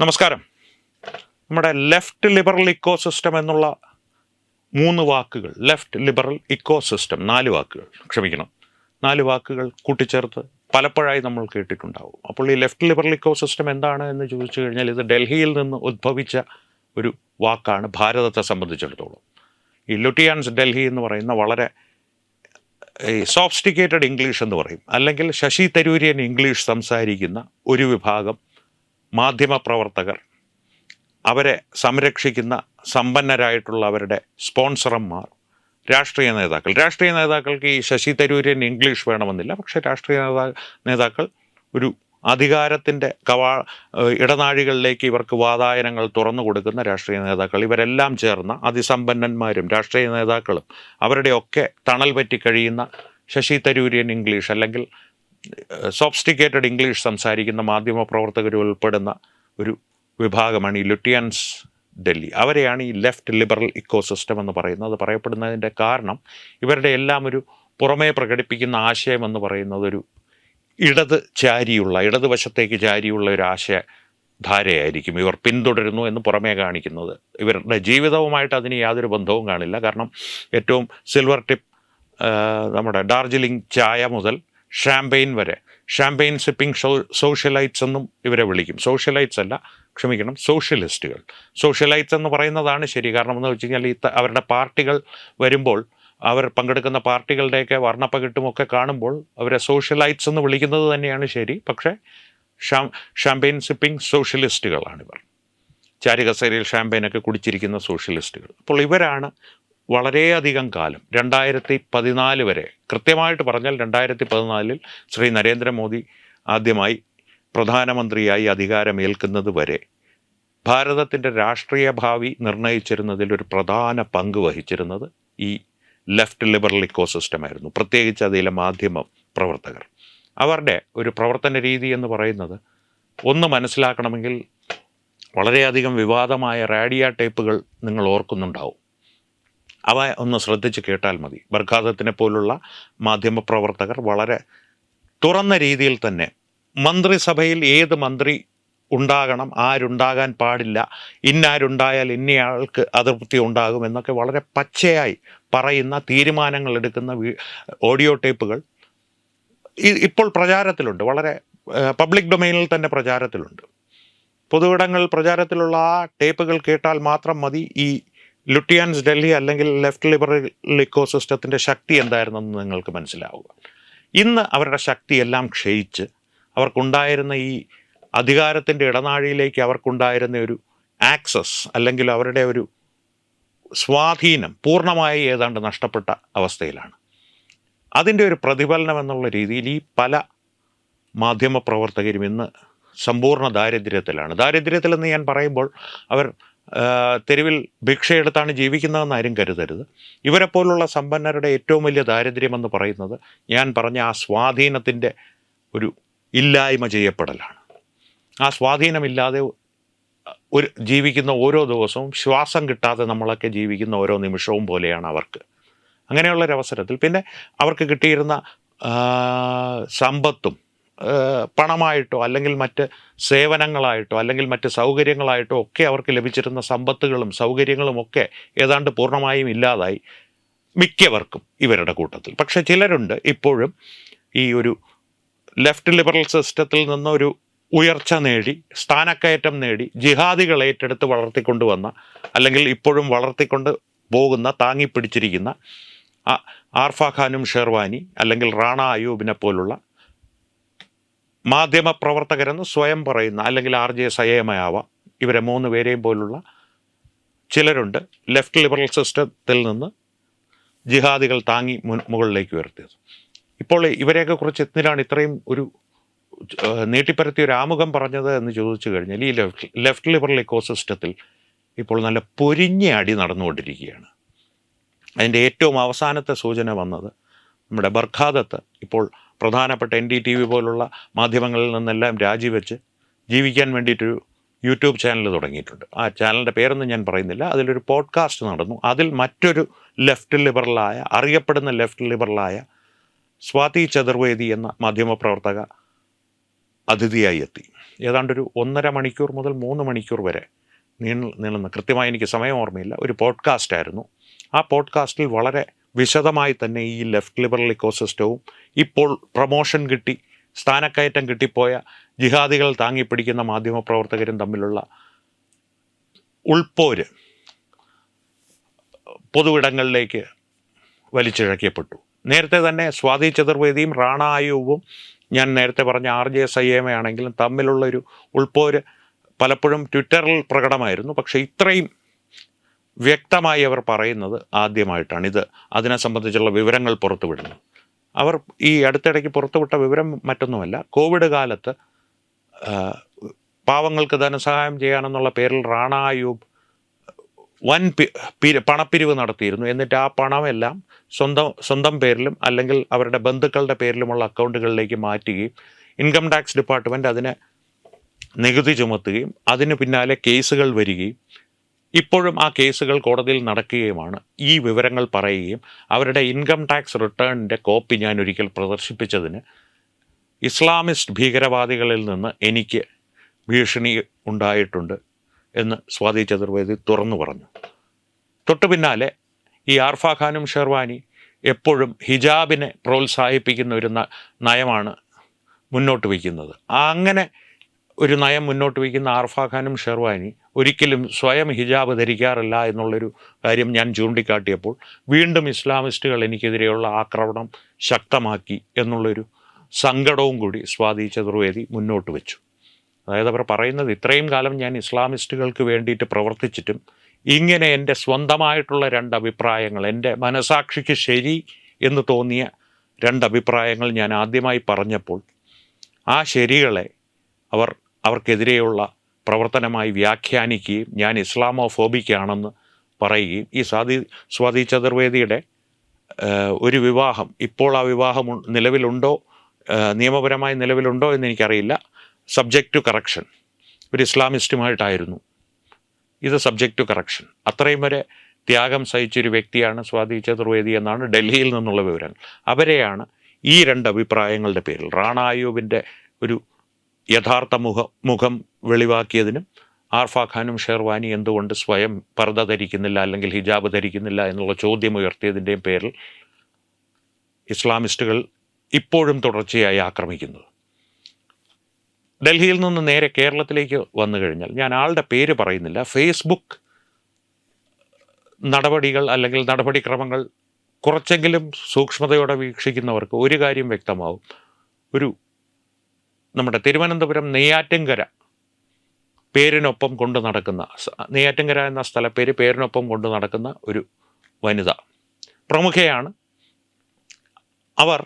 നമസ്കാരം. നമ്മുടെ left liberal eco system എന്നുള്ള മൂന്ന് വാക്കുകൾ ലെഫ്റ്റ് ലിബറൽ ഇക്കോ സിസ്റ്റം നാല് വാക്കുകൾ. ക്ഷമിക്കണം. നാല് വാക്കുകൾ കൂട്ടിച്ചേർത്ത് പലപ്പോഴായി നമ്മൾ കേട്ടിട്ടുണ്ടാവും. അപ്പോൾ ഈ ലെഫ്റ്റ് ലിബറൽ ഇക്കോ സിസ്റ്റം എന്താണ് എന്ന് ചോദിച്ചു കഴിഞ്ഞാൽ ഇത് ഡൽഹിയിൽ നിന്ന് ഉദ്ഭവിച്ച ഒരു വാക്കാണ് ഭാരതത്തെ സംബന്ധിച്ചിടത്തോളം. ഈ ലുട്ടിയാൻസ് ഡൽഹി എന്ന് പറയുന്ന വളരെ ഈ സോഫ്റ്റിക്കേറ്റഡ് ഇംഗ്ലീഷ് എന്ന് പറയും. അല്ലെങ്കിൽ ശശി തരൂരിയൻ ഇംഗ്ലീഷ് സംസാരിക്കുന്ന ഒരു വിഭാഗം മാധ്യമപ്രവർത്തകർ അവരെ സംരക്ഷിക്കുന്ന സമ്പന്നരായിട്ടുള്ള അവരുടെ സ്പോൺസർമാർ രാഷ്ട്രീയ നേതാക്കൾ. രാഷ്ട്രീയ നേതാക്കൾക്ക് ഈ ശശി തരൂരിന് ഇംഗ്ലീഷ് വേണമെന്നില്ല. പക്ഷേ രാഷ്ട്രീയ നേതാ നേതാക്കൾ ഒരു അധികാരത്തിന്റെ കവാ ഇടനാഴികളിലേക്ക് ഇവർക്ക് വാതായനങ്ങൾ തുറന്നു കൊടുക്കുന്ന രാഷ്ട്രീയ നേതാക്കൾ. ഇവരെല്ലാം ചേർന്ന അതിസമ്പന്നന്മാരും രാഷ്ട്രീയ നേതാക്കളും അവരുടെയൊക്കെ തണൽ പറ്റി കഴിയുന്ന ശശി തരൂരിയൻ ഇംഗ്ലീഷ് അല്ലെങ്കിൽ സോഫ്റ്റിക്കേറ്റഡ് ഇംഗ്ലീഷ് സംസാരിക്കുന്ന മാധ്യമ പ്രവർത്തകർ ഉൾപ്പെടുന്ന ഒരു വിഭാഗമാണ് ഈ ലുട്ടിയൻസ് ഡൽഹി അവരെയാണ് ഈ ലെഫ്റ്റ് ലിബറൽ ഇക്കോ സിസ്റ്റം എന്ന് പറയുന്നത്. അത് പറയപ്പെടുന്നതിന്റെ കാരണം ഇവരുടെ എല്ലാം ഒരു പുറമേ പ്രകടിപ്പിക്കുന്ന ആശയം എന്ന് പറയുന്നത് ഒരു ഇടത് ചാരിയുള്ള ഇടതുവശത്തേക്ക് ചാരിയുള്ള ഒരു ആശയ ധാരയായിരിക്കും ഇവർ പിന്തുടരുന്നു എന്ന് പുറമേ കാണിക്കുന്നത്. ഇവരുടെ ജീവിതവുമായിട്ട് അതിന് യാതൊരു ബന്ധവും കാണില്ല. കാരണം ഏറ്റവും സിൽവർ ടിപ്പ് നമ്മുടെ ഡാർജിലിംഗ് ചായ മുതൽ ഷാമ്പെയിൻ വരെ. ഷാമ്പെയിൻ സിപ്പിംഗ് സോഷ്യലൈറ്റ്സ് എന്നും ഇവരെ വിളിക്കും. സോഷ്യലൈറ്റ്സ് അല്ല ക്ഷമിക്കണം സോഷ്യലിസ്റ്റുകൾ. സോഷ്യലൈറ്റ്സ് എന്ന് പറയുന്നതാണ് ശരി. കാരണം എന്ന് വെച്ച് കഴിഞ്ഞാൽ ഈ അവരുടെ പാർട്ടികൾ വരുമ്പോൾ അവർ പങ്കെടുക്കുന്ന പാർട്ടികളുടെയൊക്കെ വർണപ്പകിട്ടുമൊക്കെ കാണുമ്പോൾ അവരെ സോഷ്യലൈറ്റ്സ് എന്ന് വിളിക്കുന്നത് തന്നെയാണ് ശരി. പക്ഷേ ഷാം ഷാമ്പെയിൻ സിപ്പിംഗ് സോഷ്യലിസ്റ്റുകളാണിവർ. ചാരികസേരയിൽ ഷാമ്പെയിനൊക്കെ കുടിച്ചിരിക്കുന്ന സോഷ്യലിസ്റ്റുകൾ. അപ്പോൾ ഇവരാണ് വളരെയധികം കാലം രണ്ടായിരത്തി പതിനാല് വരെ. കൃത്യമായിട്ട് പറഞ്ഞാൽ രണ്ടായിരത്തി പതിനാലിൽ ശ്രീ നരേന്ദ്രമോദി ആദ്യമായി പ്രധാനമന്ത്രിയായി അധികാരമേൽക്കുന്നത് വരെ ഭാരതത്തിന്റെ രാഷ്ട്രീയ ഭാവി നിർണയിച്ചിരുന്നതിൽ ഒരു പ്രധാന പങ്ക് വഹിച്ചിരുന്നത് ഈ ലെഫ്റ്റ് ലിബറൽ ഇക്കോസിസ്റ്റം ആയിരുന്നു പ്രത്യേകിച്ച് അതിലെ മാധ്യമ പ്രവർത്തകർ. അവരുടെ ഒരു പ്രവർത്തന രീതി എന്ന് പറയുന്നത് ഒന്ന് മനസ്സിലാക്കണമെങ്കിൽ വളരെയധികം വിവാദമായ റാഡിയ ടേപ്പുകൾ നിങ്ങൾ ഓർക്കുന്നുണ്ടാവും. അവ ഒന്ന് ശ്രദ്ധിച്ച് കേട്ടാൽ മതി. ബർഖാദത്തിനെ പോലുള്ള മാധ്യമപ്രവർത്തകർ വളരെ തുറന്ന രീതിയിൽ തന്നെ മന്ത്രിസഭയിൽ ഏത് മന്ത്രി ഉണ്ടാകണം ആരുണ്ടാകാൻ പാടില്ല ഇന്നാരുണ്ടായാൽ ഇന്നയാൾക്ക് അതൃപ്തി ഉണ്ടാകും എന്നൊക്കെ വളരെ പച്ചയായി പറയുന്ന തീരുമാനങ്ങൾ എടുക്കുന്ന ഓഡിയോ ടേപ്പുകൾ ഇപ്പോൾ പ്രചാരത്തിലുണ്ട്. വളരെ പബ്ലിക് ഡൊമൈനിൽ തന്നെ പ്രചാരത്തിലുണ്ട്. പൊതുവിടങ്ങളിൽ പ്രചാരത്തിലുള്ള ആ ടേപ്പുകൾ കേട്ടാൽ മാത്രം മതി ഈ ലുട്ടിയാൻസ് ഡൽഹി അല്ലെങ്കിൽ ലെഫ്റ്റ് ലിബറൽ ഇക്കോസിസ്റ്റത്തിന്റെ ശക്തി എന്തായിരുന്നെന്ന് നിങ്ങൾക്ക് മനസ്സിലാവുക. ഇന്ന് അവരുടെ ശക്തി എല്ലാം ക്ഷയിച്ച് അവർക്കുണ്ടായിരുന്ന ഈ അധികാരത്തിന്റെ ഇടനാഴിയിലേക്ക് അവർക്കുണ്ടായിരുന്ന ഒരു ആക്സസ് അല്ലെങ്കിൽ അവരുടെ ഒരു സ്വാധീനം പൂർണമായി ഏതാണ്ട് നഷ്ടപ്പെട്ട അവസ്ഥയിലാണ്. അതിന്റെ ഒരു പ്രതിഫലനം എന്നുള്ള രീതിയിൽ ഈ പല മാധ്യമപ്രവർത്തകരും ഇന്ന് സമ്പൂർണ ദാരിദ്ര്യത്തിലാണ്. ദാരിദ്ര്യത്തിലെന്ന് ഞാൻ പറയുമ്പോൾ അവർ തെരുവിൽ ഭിക്ഷയെടുത്താണ് ജീവിക്കുന്നതെന്ന് ആരും കരുതരുത്. ഇവരെപ്പോലുള്ള സമ്പന്നരുടെ ഏറ്റവും വലിയ ദാരിദ്ര്യമെന്ന് പറയുന്നത് ഞാൻ പറഞ്ഞ ആ സ്വാധീനത്തിന്റെ ഒരു ഇല്ലായ്മ ചെയ്യപ്പെടലാണ്. ആ സ്വാധീനമില്ലാതെ ഒരു ജീവിക്കുന്ന ഓരോ ദിവസവും ശ്വാസം കിട്ടാതെ നമ്മളൊക്കെ ജീവിക്കുന്ന ഓരോ നിമിഷവും പോലെയാണ് അവർക്ക്. അങ്ങനെയുള്ളൊരവസരത്തിൽ പിന്നെ അവർക്ക് കിട്ടിയിരുന്ന സമ്പത്തും പണമായിട്ടോ അല്ലെങ്കിൽ മറ്റ് സേവനങ്ങളായിട്ടോ അല്ലെങ്കിൽ മറ്റ് സൗകര്യങ്ങളായിട്ടോ ഒക്കെ അവർക്ക് ലഭിച്ചിരുന്ന സമ്പത്തുകളും സൗകര്യങ്ങളും ഒക്കെ ഏതാണ്ട് പൂർണമായും ഇല്ലാതായി മിക്കവർക്കും ഇവരുടെ കൂട്ടത്തിൽ. പക്ഷേ ചിലരുണ്ട് ഇപ്പോഴും ഈ ഒരു ലെഫ്റ്റ് ലിബറൽ സിസ്റ്റത്തിൽ നിന്നൊരു ഉയർച്ച നേടി സ്ഥാനക്കയറ്റം നേടി ജിഹാദികൾ ഏറ്റെടുത്ത് വളർത്തിക്കൊണ്ടുവന്ന അല്ലെങ്കിൽ ഇപ്പോഴും വളർത്തിക്കൊണ്ട് പോകുന്ന താങ്ങിപ്പിടിച്ചിരിക്കുന്ന ആർഫ ഖാനും ഷെർവാനി അല്ലെങ്കിൽ റാണ അയൂബിനെ പോലുള്ള മാധ്യമപ്രവർത്തകരെന്ന് സ്വയം പറയുന്ന അല്ലെങ്കിൽ ആർ ജെ സയേമയാവാം. ഇവരെ മൂന്ന് പേരെയും പോലുള്ള ചിലരുണ്ട്. ലെഫ്റ്റ് ലിബറൽ സിസ്റ്റത്തിൽ നിന്ന് ജിഹാദികൾ താങ്ങി മുകളിലേക്ക് ഉയർത്തിയത്. ഇപ്പോൾ ഇവരെയൊക്കെ കുറിച്ച് എന്തിനാണ് ഇത്രയും ഒരു നീട്ടിപ്പരത്തി ഒരു ആമുഖം പറഞ്ഞത് എന്ന് ചോദിച്ചു കഴിഞ്ഞാൽ ഈ ലെഫ്റ്റ് ലെഫ്റ്റ് ലിബറൽ ഇക്കോസിസ്റ്റത്തിൽ ഇപ്പോൾ നല്ല പൊരിഞ്ഞ അടി നടന്നുകൊണ്ടിരിക്കുകയാണ്. അതിന്റെ ഏറ്റവും അവസാനത്തെ സൂചന വന്നത് നമ്മുടെ ബർഖാദത്ത് ഇപ്പോൾ പ്രധാനപ്പെട്ട എൻ ഡി ടി വി പോലുള്ള മാധ്യമങ്ങളിൽ നിന്നെല്ലാം രാജിവെച്ച് ജീവിക്കാൻ വേണ്ടിയിട്ടൊരു യൂട്യൂബ് ചാനൽ തുടങ്ങിയിട്ടുണ്ട്. ആ ചാനലിന്റെ പേരൊന്നും ഞാൻ പറയുന്നില്ല. അതിലൊരു പോഡ്കാസ്റ്റ് നടന്നു. അതിൽ മറ്റൊരു ലെഫ്റ്റ് ലിബറലായ അറിയപ്പെടുന്ന ലെഫ്റ്റ് ലിബറലായ സ്വാതി ചതുർവേദി എന്ന മാധ്യമപ്രവർത്തക അതിഥിയായി എത്തി. ഏതാണ്ടൊരു ഒന്നര മണിക്കൂർ മുതൽ മൂന്ന് മണിക്കൂർ വരെ നീൾ നീളുന്ന കൃത്യമായി എനിക്ക് സമയം ഓർമ്മയില്ല. ഒരു പോഡ്കാസ്റ്റ് ആയിരുന്നു ആ പോഡ്കാസ്റ്റിൽ വളരെ വിശദമായി തന്നെ ഈ ലെഫ്റ്റ് ലിബറൽ ഇക്കോസിസ്റ്റവും ഇപ്പോൾ പ്രമോഷൻ കിട്ടി സ്ഥാനക്കയറ്റം കിട്ടിപ്പോയ ജിഹാദികൾ താങ്ങിപ്പിടിക്കുന്ന മാധ്യമപ്രവർത്തകരും തമ്മിലുള്ള ഉൾപ്പോര് പൊതുവിടങ്ങളിലേക്ക് വലിച്ചിഴക്കപ്പെട്ടു. നേരത്തെ തന്നെ സ്വാതി ചതുർവേദിയും റാണ ആയുവും ഞാൻ നേരത്തെ പറഞ്ഞ ആർ ജെ ആണെങ്കിലും തമ്മിലുള്ളൊരു ഉൾപ്പോര് പലപ്പോഴും ട്വിറ്ററിൽ പ്രകടമായിരുന്നു. പക്ഷേ ഇത്രയും വ്യക്തമായി അവർ പറയുന്നത് ആദ്യമായിട്ടാണ്. ഇത് അതിനെ സംബന്ധിച്ചുള്ള വിവരങ്ങൾ പുറത്തുവിടുന്നത് അവർ ഈ അടുത്തിടയ്ക്ക് പുറത്തുവിട്ട വിവരം മറ്റൊന്നുമല്ല. കോവിഡ് കാലത്ത് പാവങ്ങൾക്ക് ധനസഹായം ചെയ്യാനെന്നുള്ള പേരിൽ റാണ അയൂബ് വൻ പണപ്പിരിവ് നടത്തിയിരുന്നു. എന്നിട്ട് ആ പണമെല്ലാം സ്വന്തം സ്വന്തം പേരിലും അല്ലെങ്കിൽ അവരുടെ ബന്ധുക്കളുടെ പേരിലുമുള്ള അക്കൗണ്ടുകളിലേക്ക് മാറ്റുകയും ഇൻകം ടാക്സ് ഡിപ്പാർട്ട്മെന്റ് അതിനെ നികുതി ചുമത്തുകയും അതിന് പിന്നാലെ കേസുകൾ വരികയും ഇപ്പോഴും ആ കേസുകൾ കോടതിയിൽ നടക്കുകയുമാണ്. ഈ വിവരങ്ങൾ പറയുകയും അവരുടെ ഇൻകം ടാക്സ് റിട്ടേണിന്റെ കോപ്പി ഞാൻ ഒരിക്കൽ പ്രദർശിപ്പിച്ചതിന് ഇസ്ലാമിസ്റ്റ് ഭീകരവാദികളിൽ നിന്ന് എനിക്ക് ഭീഷണി ഉണ്ടായിട്ടുണ്ട് എന്ന് സ്വാതി ചതുർവേദി തുറന്നു പറഞ്ഞു. തൊട്ടു പിന്നാലെ ഈ ആർഫ ഖാനും ഷെർവാനി എപ്പോഴും ഹിജാബിനെ പ്രോത്സാഹിപ്പിക്കുന്ന ഒരു നയമാണ് മുന്നോട്ട് വയ്ക്കുന്നത്. അങ്ങനെ ഒരു നയം മുന്നോട്ട് വയ്ക്കുന്ന ആർഫാഖാനും ഷെർവാനി ഒരിക്കലും സ്വയം ഹിജാബ് ധരിക്കാറില്ല എന്നുള്ളൊരു കാര്യം ഞാൻ ചൂണ്ടിക്കാട്ടിയപ്പോൾ വീണ്ടും ഇസ്ലാമിസ്റ്റുകൾ എനിക്കെതിരെയുള്ള ആക്രമണം ശക്തമാക്കി എന്നുള്ളൊരു സങ്കടവും കൂടി സ്വാതി ചതുർവേദി മുന്നോട്ട് വെച്ചു. അതായത് അവർ പറയുന്നത് ഇത്രയും കാലം ഞാൻ ഇസ്ലാമിസ്റ്റുകൾക്ക് വേണ്ടിയിട്ട് പ്രവർത്തിച്ചിട്ടും ഇങ്ങനെ എന്റെ സ്വന്തമായിട്ടുള്ള രണ്ട് അഭിപ്രായങ്ങൾ എന്റെ മനസാക്ഷിക്ക് ശരി എന്ന് തോന്നിയ രണ്ട് അഭിപ്രായങ്ങൾ ഞാൻ ആദ്യമായി പറഞ്ഞപ്പോൾ ആ ശരികളെ അവർ അവർക്കെതിരെയുള്ള പ്രവർത്തനമായി വ്യാഖ്യാനിക്കുകയും ഞാൻ ഇസ്ലാമോ ഫോബിക്കാണെന്ന് പറയുകയും ഈ സ്വാതി സ്വാതി ചതുർവേദിയുടെ ഒരു വിവാഹം ഇപ്പോൾ ആ വിവാഹം നിലവിലുണ്ടോ നിയമപരമായി നിലവിലുണ്ടോ എന്ന് എനിക്കറിയില്ല സബ്ജക്റ്റ് ടു കറക്ഷൻ ഒരു ഇസ്ലാമിസ്റ്റുമായിട്ടായിരുന്നു. ഇത് സബ്ജക്റ്റ് ടു കറക്ഷൻ അത്രയും വരെ ത്യാഗം സഹിച്ചൊരു വ്യക്തിയാണ് സ്വാതി ചതുർവേദി എന്നാണ് ഡൽഹിയിൽ നിന്നുള്ള വിവരങ്ങൾ. അവരെയാണ് ഈ രണ്ട് അഭിപ്രായങ്ങളുടെ പേരിൽ റാണായൂബിന്റെ ഒരു യഥാർത്ഥ മുഖ മുഖം വെളിവാക്കിയതിനും ആർഫ ഖാനും ഷെർവാനി എന്തുകൊണ്ട് സ്വയം പർദ്ദ ധരിക്കുന്നില്ല അല്ലെങ്കിൽ ഹിജാബ് ധരിക്കുന്നില്ല എന്നുള്ള ചോദ്യം ഉയർത്തിയതിന്റെയും പേരിൽ ഇസ്ലാമിസ്റ്റുകൾ ഇപ്പോഴും തുടർച്ചയായി ആക്രമിക്കുന്നത് ഡൽഹിയിൽ നിന്ന് നേരെ കേരളത്തിലേക്ക് വന്നു കഴിഞ്ഞാൽ ഞാൻ ആളുടെ പേര് പറയുന്നില്ല ഫേസ്ബുക്ക് നടപടികൾ അല്ലെങ്കിൽ നടപടിക്രമങ്ങൾ കുറച്ചെങ്കിലും സൂക്ഷ്മതയോടെ വീക്ഷിക്കുന്നവർക്ക് ഒരു കാര്യം വ്യക്തമാവും. ഒരു നമ്മുടെ തിരുവനന്തപുരം നെയ്യാറ്റിൻകര പേരിനൊപ്പം കൊണ്ട് നടക്കുന്ന നെയ്യാറ്റിൻകര എന്ന സ്ഥലപ്പേര് പേരിനൊപ്പം കൊണ്ട് നടക്കുന്ന ഒരു വനിത പ്രമുഖയാണ്. അവർ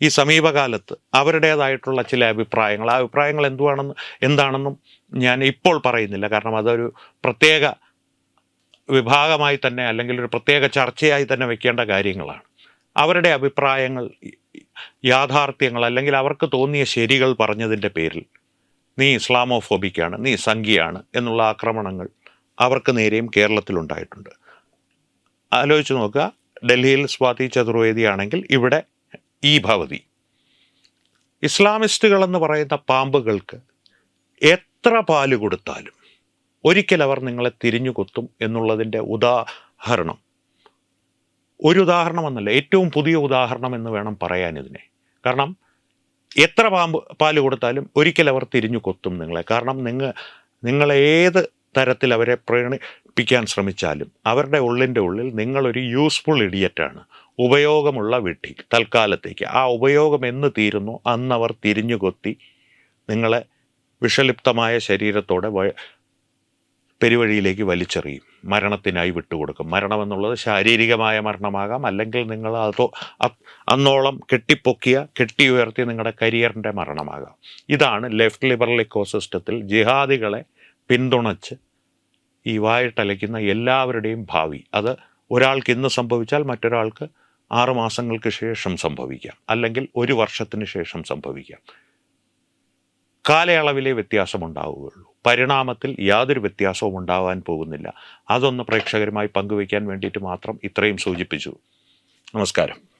ഈ സമീപകാലത്ത് അവരുടേതായിട്ടുള്ള ചില അഭിപ്രായങ്ങൾ ആ അഭിപ്രായങ്ങൾ എന്തുവാണെന്ന് എന്താണെന്നും ഞാൻ ഇപ്പോൾ പറയുന്നില്ല. കാരണം അതൊരു പ്രത്യേക വിഭാഗമായി തന്നെ അല്ലെങ്കിൽ ഒരു പ്രത്യേക ചർച്ചയായി തന്നെ വെക്കേണ്ട കാര്യങ്ങളാണ്. അവരുടെ അഭിപ്രായങ്ങൾ യാഥാർത്ഥ്യങ്ങൾ അല്ലെങ്കിൽ അവർക്ക് തോന്നിയ ശരികൾ പറഞ്ഞതിന്റെ പേരിൽ നീ ഇസ്ലാമോഫോബിക്കാണ് നീ സംഖ്യയാണ് എന്നുള്ള ആക്രമണങ്ങൾ അവർക്ക് നേരെയും കേരളത്തിലുണ്ടായിട്ടുണ്ട്. ആലോചിച്ച് നോക്കുക ഡൽഹിയിൽ സ്വാതി ചതുർവേദി ആണെങ്കിൽ ഇവിടെ ഈ ഭവതി. ഇസ്ലാമിസ്റ്റുകൾ എന്ന് പറയുന്ന പാമ്പുകൾക്ക് എത്ര പാൽ കൊടുത്താലും ഒരിക്കൽ അവർ നിങ്ങളെ തിരിഞ്ഞു കൊത്തും എന്നുള്ളതിന്റെ ഉദാഹരണം ഒരു ഉദാഹരണം എന്നല്ല ഏറ്റവും പുതിയ ഉദാഹരണം എന്ന് വേണം പറയാൻ ഇതിനെ കാരണം എത്ര പാമ്പ് പാൽ കൊടുത്താലും ഒരിക്കൽ അവർ തിരിഞ്ഞു കൊത്തും നിങ്ങളെ. കാരണം നിങ്ങൾ നിങ്ങളെ ഏത് തരത്തിൽ അവരെ പ്രേണിപ്പിക്കാൻ ശ്രമിച്ചാലും അവരുടെ ഉള്ളിന്റെ ഉള്ളിൽ നിങ്ങളൊരു യൂസ്ഫുൾ ഇഡിയറ്റാണ്. ഉപയോഗമുള്ള വിട്ടി തൽക്കാലത്തേക്ക്. ആ ഉപയോഗം എന്ന് തീരുന്നു അന്നവർ തിരിഞ്ഞു കൊത്തി നിങ്ങളെ വിഷലിപ്തമായ ശരീരത്തോടെ പെരുവഴിയിലേക്ക് വലിച്ചെറിയും. മരണത്തിനായി വിട്ടുകൊടുക്കും. മരണമെന്നുള്ളത് ശാരീരികമായ മരണമാകാം. അല്ലെങ്കിൽ നിങ്ങൾ അതോ അന്നോളം കെട്ടിപ്പൊക്കിയ കെട്ടി ഉയർത്തിയ നിങ്ങളുടെ കരിയറിന്റെ മരണമാകാം. ഇതാണ് ലെഫ്റ്റ് ലിബറൽ ഇക്കോസിസ്റ്റത്തിൽ ജിഹാദികളെ പിന്തുണച്ച് ഈ വായിട്ടലയ്ക്കുന്ന എല്ലാവരുടെയും ഭാവി. അത് ഒരാൾക്ക് ഇന്ന് സംഭവിച്ചാൽ മറ്റൊരാൾക്ക് ആറുമാസങ്ങൾക്ക് ശേഷം സംഭവിക്കാം. അല്ലെങ്കിൽ ഒരു വർഷത്തിന് ശേഷം സംഭവിക്കാം. കാലയളവിലെ വ്യത്യാസമുണ്ടാവുകയുള്ളൂ. പരിണാമത്തിൽ യാതൊരു വ്യത്യാസവും ഉണ്ടാവാൻ പോകുന്നില്ല. അതൊന്ന് പ്രേക്ഷകരുമായി പങ്കുവയ്ക്കാൻ വേണ്ടിയിട്ട് മാത്രം ഇത്രയും സൂചിപ്പിച്ചു. നമസ്കാരം.